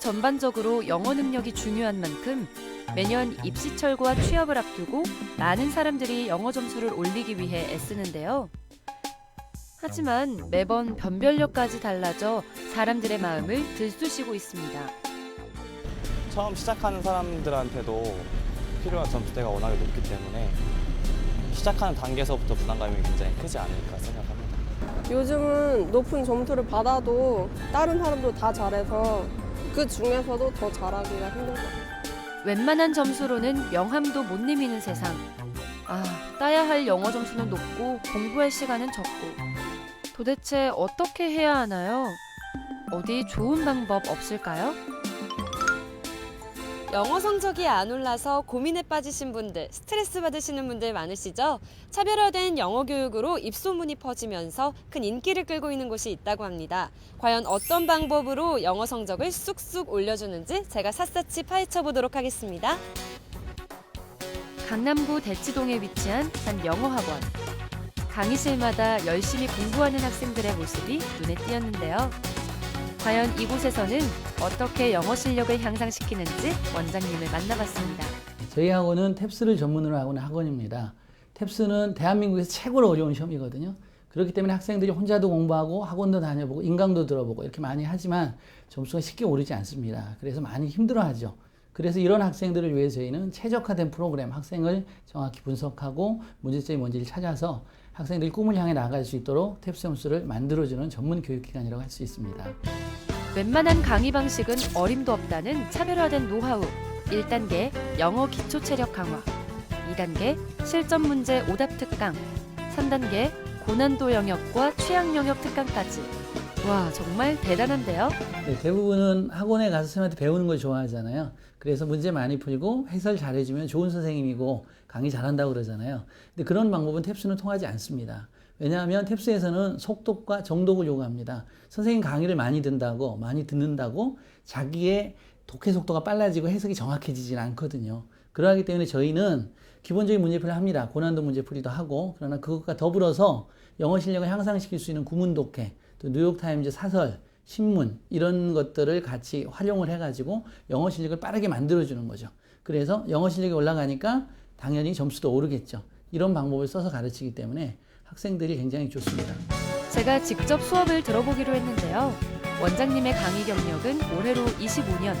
전반적으로 영어 능력이 중요한 만큼 매년 입시철과 취업을 앞두고 많은 사람들이 영어 점수를 올리기 위해 애쓰는데요. 하지만 매번 변별력까지 달라져 사람들의 마음을 들쑤시고 있습니다. 처음 시작하는 사람들한테도 필요한 점수대가 워낙에 높기 때문에 시작하는 단계에서부터 부담감이 굉장히 크지 않을까 생각합니다. 요즘은 높은 점수를 받아도 다른 사람도 다 잘해서 그 중에서도 더 잘하기가 힘든 것 같아요. 웬만한 점수로는 명함도 못 내미는 세상. 아, 따야 할 영어 점수는 높고 공부할 시간은 적고. 도대체 어떻게 해야 하나요? 어디 좋은 방법 없을까요? 영어 성적이 안 올라서 고민에 빠지신 분들, 스트레스 받으시는 분들 많으시죠? 차별화된 영어 교육으로 입소문이 퍼지면서 큰 인기를 끌고 있는 곳이 있다고 합니다. 과연 어떤 방법으로 영어 성적을 쑥쑥 올려주는지 제가 샅샅이 파헤쳐 보도록 하겠습니다. 강남구 대치동에 위치한 한 영어 학원. 강의실마다 열심히 공부하는 학생들의 모습이 눈에 띄었는데요. 과연 이곳에서는 어떻게 영어 실력을 향상시키는지 원장님을 만나봤습니다. 저희 학원은 탭스를 전문으로 하고 있는 학원입니다. 탭스는 대한민국에서 최고로 어려운 시험이거든요. 그렇기 때문에 학생들이 혼자도 공부하고 학원도 다녀보고 인강도 들어보고 이렇게 많이 하지만 점수가 쉽게 오르지 않습니다. 그래서 많이 힘들어하죠. 그래서 이런 학생들을 위해 저희는 최적화된 프로그램, 학생을 정확히 분석하고 문제점이 뭔지를 찾아서 학생들이 꿈을 향해 나아갈 수 있도록 탭스 점수를 만들어주는 전문 교육기관이라고 할 수 있습니다. 웬만한 강의 방식은 어림도 없다는 차별화된 노하우. 1단계 영어 기초 체력 강화. 2단계 실전 문제 오답 특강. 3단계 고난도 영역과 취약 영역 특강까지. 와, 정말 대단한데요? 네, 대부분은 학원에 가서 선생님한테 배우는 걸 좋아하잖아요. 그래서 문제 많이 풀고 해설 잘해주면 좋은 선생님이고 강의 잘한다고 그러잖아요. 근데 그런 방법은 탭스는 통하지 않습니다. 왜냐하면 탭스에서는 속독과 정독을 요구합니다. 선생님 강의를 많이 듣는다고, 많이 듣는다고 자기의 독해 속도가 빨라지고 해석이 정확해지진 않거든요. 그러기 때문에 저희는 기본적인 문제풀이를 합니다. 고난도 문제풀이도 하고, 그러나 그것과 더불어서 영어 실력을 향상시킬 수 있는 구문 독해, 또 뉴욕타임즈 사설, 신문 이런 것들을 같이 활용을 해가지고 영어 실력을 빠르게 만들어주는 거죠. 그래서 영어 실력이 올라가니까 당연히 점수도 오르겠죠. 이런 방법을 써서 가르치기 때문에 학생들이 굉장히 좋습니다. 제가 직접 수업을 들어보기로 했는데요. 원장님의 강의 경력은 올해로 25년.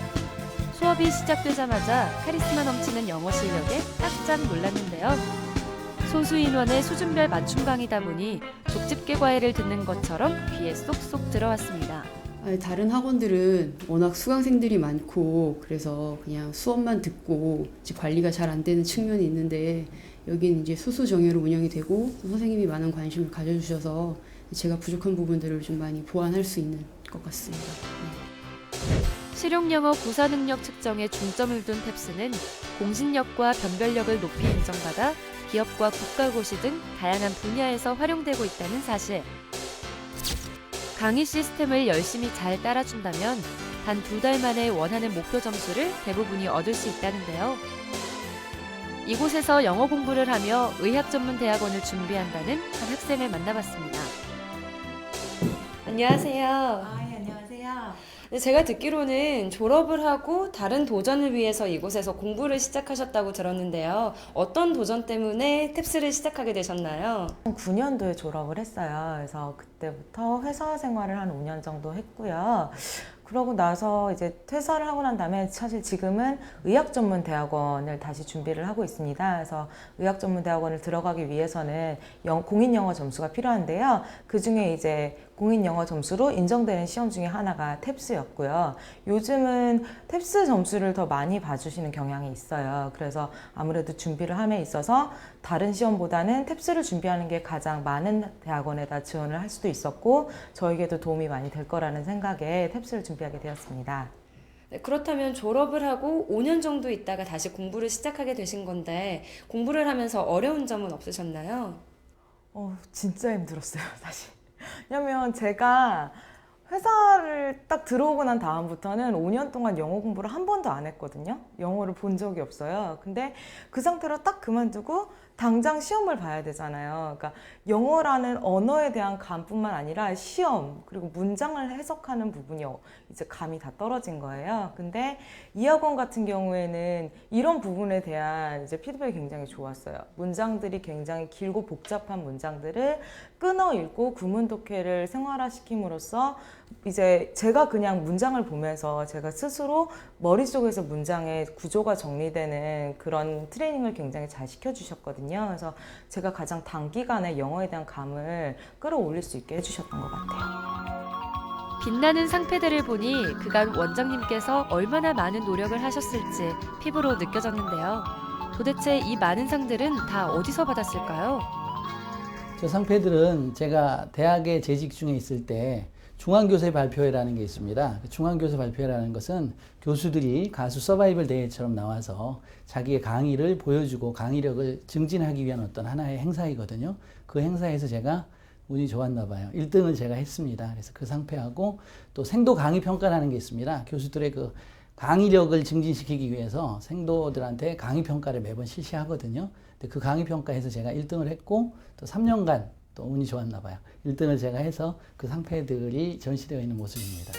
수업이 시작되자마자 카리스마 넘치는 영어 실력에 깜짝 놀랐는데요. 소수 인원의 수준별 맞춤 강의다 보니 족집게 과외를 듣는 것처럼 귀에 쏙쏙 들어왔습니다. 아니, 다른 학원들은 워낙 수강생들이 많고 그래서 그냥 수업만 듣고 이제 관리가 잘 안 되는 측면이 있는데 여기는 이제 수수 정예로 운영이 되고 선생님이 많은 관심을 가져주셔서 제가 부족한 부분들을 좀 많이 보완할 수 있는 것 같습니다. 네. 실용 영어 구사 능력 측정에 중점을 둔 탭스는 공신력과 변별력을 높이 인정받아 기업과 국가고시 등 다양한 분야에서 활용되고 있다는 사실. 강의 시스템을 열심히 잘 따라준다면 단 두 달 만에 원하는 목표 점수를 대부분이 얻을 수 있다는데요. 이곳에서 영어 공부를 하며 의학 전문 대학원을 준비한다는 한 학생을 만나봤습니다. 안녕하세요. 제가 듣기로는 졸업을 하고 다른 도전을 위해서 이곳에서 공부를 시작하셨다고 들었는데요. 어떤 도전 때문에 탭스를 시작하게 되셨나요? 9년도에 졸업을 했어요. 그래서 그때부터 회사 생활을 한 5년 정도 했고요. 그러고 나서 이제 퇴사를 하고 난 다음에 사실 지금은 의학 전문 대학원을 다시 준비를 하고 있습니다. 그래서 의학 전문 대학원을 들어가기 위해서는 영- 공인 영어 점수가 필요한데요. 그 중에 이제 공인 영어 점수로 인정되는 시험 중에 하나가 탭스였고요. 요즘은 탭스 점수를 더 많이 봐주시는 경향이 있어요. 그래서 아무래도 준비를 함에 있어서 다른 시험보다는 탭스를 준비하는 게 가장 많은 대학원에다 지원을 할 수도 있었고 저에게도 도움이 많이 될 거라는 생각에 탭스를 준비하게 되었습니다. 네, 그렇다면 졸업을 하고 5년 정도 있다가 다시 공부를 시작하게 되신 건데 공부를 하면서 어려운 점은 없으셨나요? 어, 진짜 힘들었어요, 사실. 왜냐면 제가 회사를 딱 들어오고 난 다음부터는 5년 동안 영어 공부를 한 번도 안 했거든요. 영어를 본 적이 없어요. 근데 그 상태로 딱 그만두고 당장 시험을 봐야 되잖아요. 그러니까 영어라는 언어에 대한 감뿐만 아니라 시험 그리고 문장을 해석하는 부분이 어- 이제 감이 다 떨어진 거예요. 근데 이 학원 같은 경우에는 이런 부분에 대한 이제 피드백이 굉장히 좋았어요. 문장들이 굉장히 길고 복잡한 문장들을 끊어 읽고 구문 독해를 생활화시킴으로써 이제 제가 그냥 문장을 보면서 제가 스스로 머릿속에서 문장의 구조가 정리되는 그런 트레이닝을 굉장히 잘 시켜주셨거든요. 그래서 제가 가장 단기간에 영어에 대한 감을 끌어올릴 수 있게 해주셨던 것 같아요. 빛나는 상패들을 보니 그간 원장님께서 얼마나 많은 노력을 하셨을지 피부로 느껴졌는데요. 도대체 이 많은 상들은 다 어디서 받았을까요? 저 상패들은 제가 대학에 재직 중에 있을 때 중앙교세 발표회라는 게 있습니다. 그 중앙교세 발표회라는 것은 교수들이 가수 서바이벌 대회처럼 나와서 자기의 강의를 보여주고 강의력을 증진하기 위한 어떤 하나의 행사이거든요. 그 행사에서 제가 운이 좋았나 봐요. 1등을 제가 했습니다. 그래서 그 상패하고 또 생도 강의 평가라는 게 있습니다. 교수들의 그 강의력을 증진시키기 위해서 생도들한테 강의 평가를 매번 실시하거든요. 근데 그 강의 평가에서 제가 1등을 했고 또 3년간 또 운이 좋았나 봐요. 1등을 제가 해서 그 상패들이 전시되어 있는 모습입니다.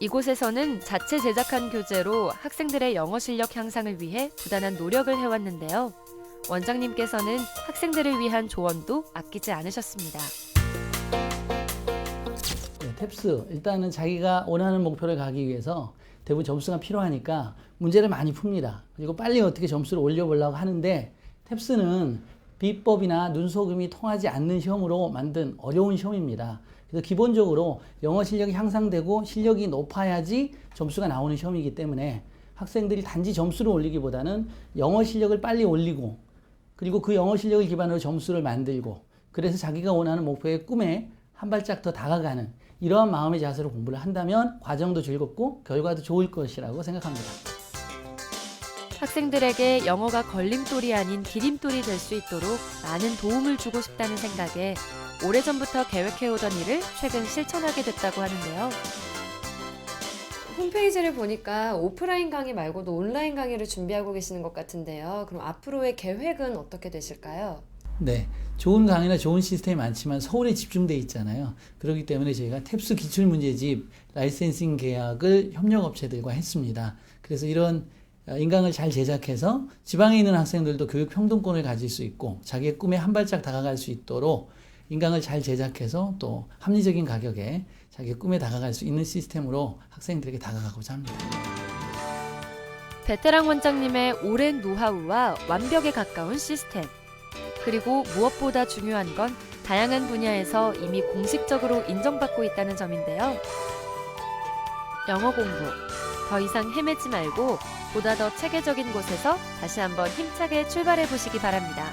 이곳에서는 자체 제작한 교재로 학생들의 영어 실력 향상을 위해 부단한 노력을 해왔는데요. 원장님께서는 학생들을 위한 조언도 아끼지 않으셨습니다. 네, 탭스 일단은 자기가 원하는 목표를 가기 위해서 대부분 점수가 필요하니까 문제를 많이 풉니다. 그리고 빨리 어떻게 점수를 올려보려고 하는데 탭스는 비법이나 눈속임이 통하지 않는 시험으로 만든 어려운 시험입니다. 그래서 기본적으로 영어 실력이 향상되고 실력이 높아야지 점수가 나오는 시험이기 때문에 학생들이 단지 점수를 올리기보다는 영어 실력을 빨리 올리고 그리고 그 영어 실력을 기반으로 점수를 만들고 그래서 자기가 원하는 목표의 꿈에 한 발짝 더 다가가는 이러한 마음의 자세로 공부를 한다면 과정도 즐겁고 결과도 좋을 것이라고 생각합니다. 학생들에게 영어가 걸림돌이 아닌 디딤돌이 될 수 있도록 많은 도움을 주고 싶다는 생각에 오래전부터 계획해오던 일을 최근 실천하게 됐다고 하는데요. 홈페이지를 보니까 오프라인 강의 말고도 온라인 강의를 준비하고 계시는 것 같은데요. 그럼 앞으로의 계획은 어떻게 되실까요? 네. 좋은 강의나 좋은 시스템이 많지만 서울에 집중돼 있잖아요. 그렇기 때문에 저희가 탭스 기출문제집 라이센싱 계약을 협력업체들과 했습니다. 그래서 이런 어, 인강을 잘 제작해서 지방에 있는 학생들도 교육 평등권을 가질 수 있고 자기의 꿈에 한 발짝 다가갈 수 있도록 인강을 잘 제작해서 또 합리적인 가격에 자기의 꿈에 다가갈 수 있는 시스템으로 학생들에게 다가가고자 합니다. 베테랑 원장님의 오랜 노하우와 완벽에 가까운 시스템. 그리고 무엇보다 중요한 건 다양한 분야에서 이미 공식적으로 인정받고 있다는 점인데요. 영어 공부. 더 이상 헤매지 말고 보다 더 체계적인 곳에서 다시 한번 힘차게 출발해 보시기 바랍니다.